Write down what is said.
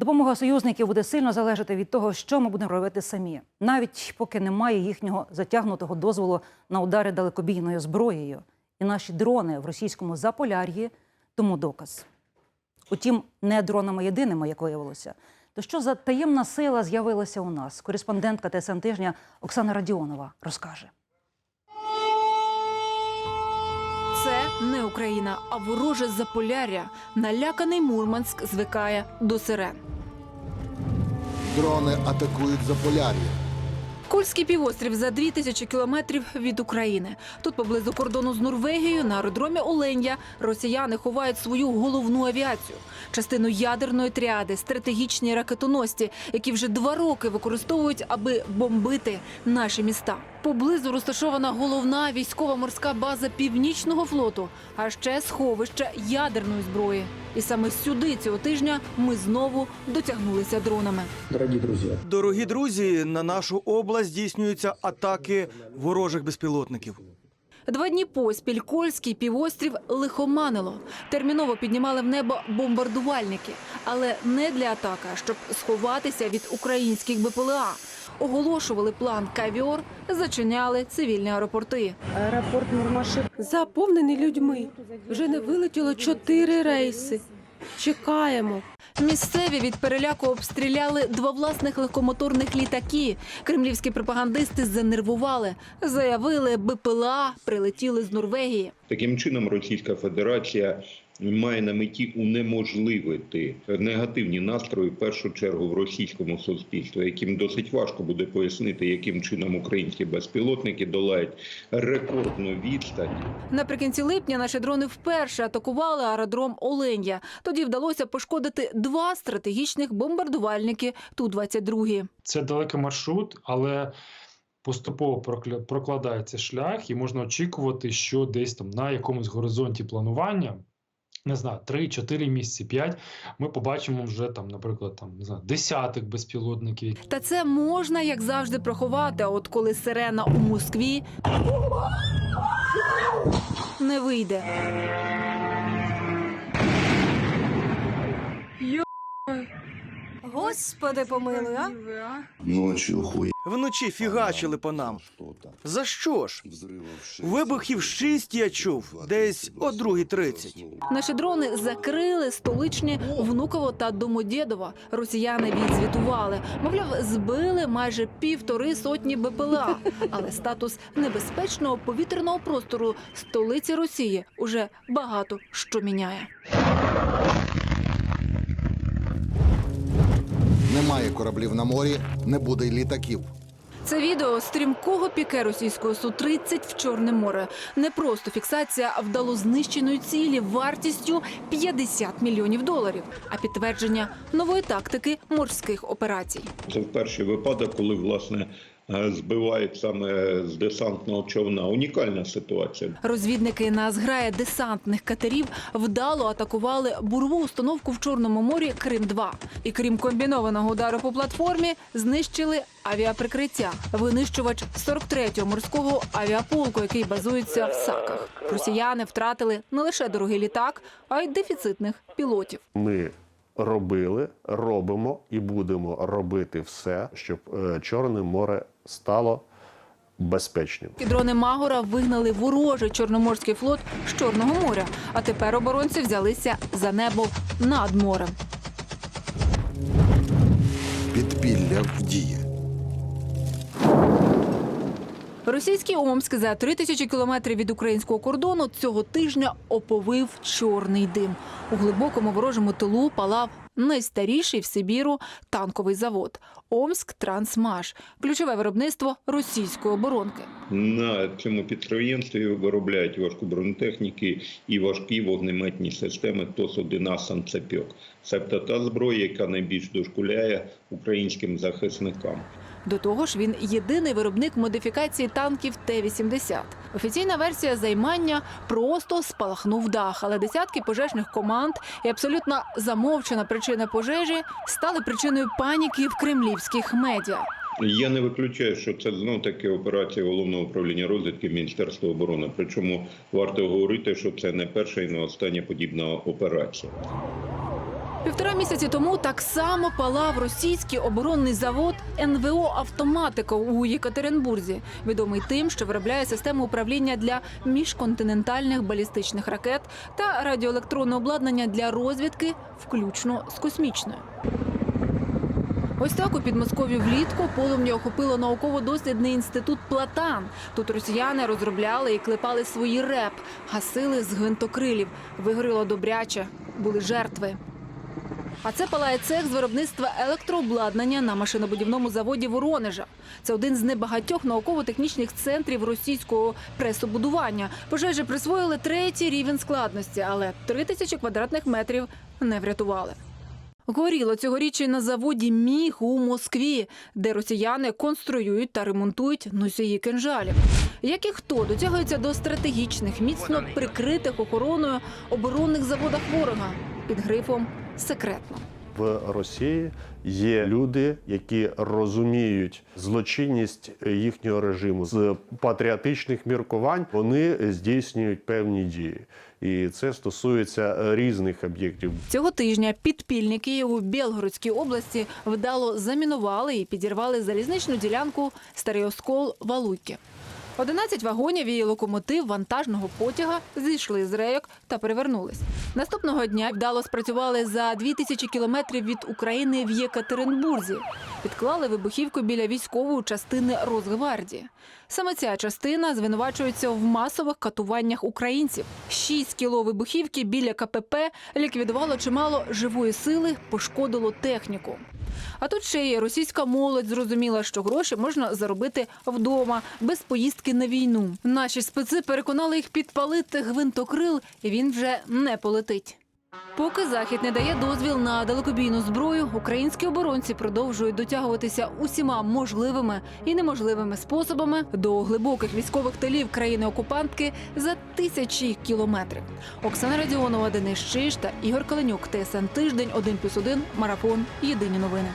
Допомога союзників буде сильно залежати від того, що ми будемо робити самі, навіть поки немає їхнього затягнутого дозволу на удари далекобійною зброєю. І наші дрони в російському Заполяр'ї тому доказ. Утім, не дронами єдиними, як виявилося. То що за таємна сила з'явилася у нас? Кореспондентка ТСН тижня Оксана Радіонова розкаже. Це не Україна, а вороже Заполяр'я. Наляканий Мурманськ звикає до сирен. Дрони атакують Заполяр'я. Кольський півострів за 2000 кілометрів від України. Тут поблизу кордону з Норвегією на аеродромі Оленя росіяни ховають свою головну авіацію, частину ядерної тріади, стратегічні ракетоносці, які вже два роки використовують, аби бомбити наші міста. Поблизу розташована головна військова морська база північного флоту, а ще сховище ядерної зброї. І саме сюди цього тижня ми знову дотягнулися дронами. Дорогие друзья, Дорогі друзі, на нашу область здійснюються атаки ворожих безпілотників. Два дні поспіль Кольський півострів лихоманило. Терміново піднімали в небо бомбардувальники, але не для атаки, щоб сховатися від українських БПЛА. Оголошували план кавіор, зачиняли цивільні аеропорти. Аеропорт Нурмаши заповнений людьми. Вже не вилетіло чотири рейси. Чекаємо. Місцеві від переляку обстріляли два власних легкомоторних літаки. Кремлівські пропагандисти занервували. Заявили, БПЛА прилетіли з Норвегії. Таким чином, Російська Федерація має на меті унеможливити негативні настрої в першу чергу в російському суспільстві, яким досить важко буде пояснити, яким чином українські безпілотники долають рекордну відстань Наприкінці липня наші дрони вперше атакували аеродром Оленя. Тоді вдалося пошкодити два стратегічних бомбардувальники Ту-22. це далекий маршрут, але поступово прокладається шлях, і можна очікувати, що десь там на якомусь горизонті планування. Не знаю, 3-4 місяці, 5, ми побачимо вже там, наприклад, там не знаю, десяток безпілотників, Та це можна, як завжди, проховати. От коли сирена у Москві не вийде. Господи, помилуй, а? Ночью хуй. Вночі фігачили по нам. За що ж? Взрывов. Вибухів шість я чув, десь о 2.30. Наші дрони закрили столичні Внуково та Домодєдово. Росіяни відзвітували. Мовляв, збили майже півтори сотні БПЛА. Але статус небезпечного повітряного простору столиці Росії уже багато що міняє. Кораблів на морі, не буде й літаків. Це відео стрімкого піке російського су 30 в Чорне море. Не просто фіксація а вдало знищеної цілі вартістю 50 мільйонів доларів, а підтвердження нової тактики морських операцій. Це перший випадок, коли власне збивають саме з десантного човна. Унікальна ситуація. Розвідники на зграє десантних катерів вдало атакували бурову установку в Чорному морі Крим 2 І крім комбінованого удару по платформі, знищили авіаприкриття. Винищувач 43-го морського авіаполку, який базується в САКах. Росіяни втратили не лише дорогий літак, а й дефіцитних пілотів. ми робили, робимо і будемо робити все, щоб е, Чорне море стало безпечним. І дрони Магора вигнали ворожий чорноморський флот з Чорного моря. А тепер оборонці взялися за небо над морем. Підпілля в дії. Російський Омськ за три тисячі кілометрів від українського кордону цього тижня оповив чорний дим. У глибокому ворожому тилу палав найстаріший в Сибіру танковий завод Омськ Трансмаш, ключове виробництво російської оборонки. На цьому підприємстві виробляють важку бронетехніки і важкі вогнеметні системи ТОС-1 «Санцепьок». Себто та зброя, яка найбільш дошкуляє українським захисникам. До того ж, він єдиний виробник модифікації танків Т-80. Офіційна версія займання просто спалахнув дах, але десятки пожежних команд і абсолютно замовчена причина пожежі стали причиною паніки в кремлівських медіа. Я не виключаю, що це знов таки операція головного управління розвідки Міністерства оборони. Причому варто говорити, що це не перша і не остання подібна операція. Півтора місяці тому так само палав російський оборонний завод НВО Автоматика у Єкатеринбурзі, відомий тим, що виробляє систему управління для міжконтинентальних балістичних ракет та радіоелектронне обладнання для розвідки, включно з космічною. Ось так у Підмосков'ї влітку полум'я охопило науково-дослідний інститут Платан. Тут росіяни розробляли і клепали свої реп, гасили з гвинтокрилів. Вигоріло добряче, були жертви. А це палає цех з виробництва електрообладнання на машинобудівному заводі Воронежа. Це один з небагатьох науково-технічних центрів російського пресобудування. Пожежі присвоїли третій рівень складності, але три тисячі квадратних метрів не врятували. Горіло цьогоріч і на заводі Міг у Москві, де росіяни конструюють та ремонтують носії кинжалів. Як і хто дотягується до стратегічних, міцно прикритих охороною оборонних заводах ворога під грифом секретно. В Росії є люди, які розуміють злочинність їхнього режиму з патріотичних міркувань. Вони здійснюють певні дії, і це стосується різних об'єктів. Цього тижня підпільники у Білгородській області вдало замінували і підірвали залізничну ділянку Старий Оскол Валуйки. 11 вагонів і локомотив вантажного потяга зійшли з рейок та перевернулись. Наступного дня вдало спрацювали за 2000 кілометрів від України в Єкатеринбурзі. Підклали вибухівку біля військової частини Росгвардії. Саме ця частина звинувачується в масових катуваннях українців. Шість кіло вибухівки біля КПП ліквідувало чимало живої сили, пошкодило техніку. А тут ще й російська молодь зрозуміла, що гроші можна заробити вдома без поїздки на війну. Наші специ переконали їх підпалити гвинтокрил, і він вже не полетить. Поки захід не дає дозвіл на далекобійну зброю, українські оборонці продовжують дотягуватися усіма можливими і неможливими способами до глибоких військових тилів країни-окупантки за тисячі кілометрів. Оксана Радіонова, Денис Чиж та Ігор Каленюк. ТСН тиждень 1+,1, марафон. Єдині новини.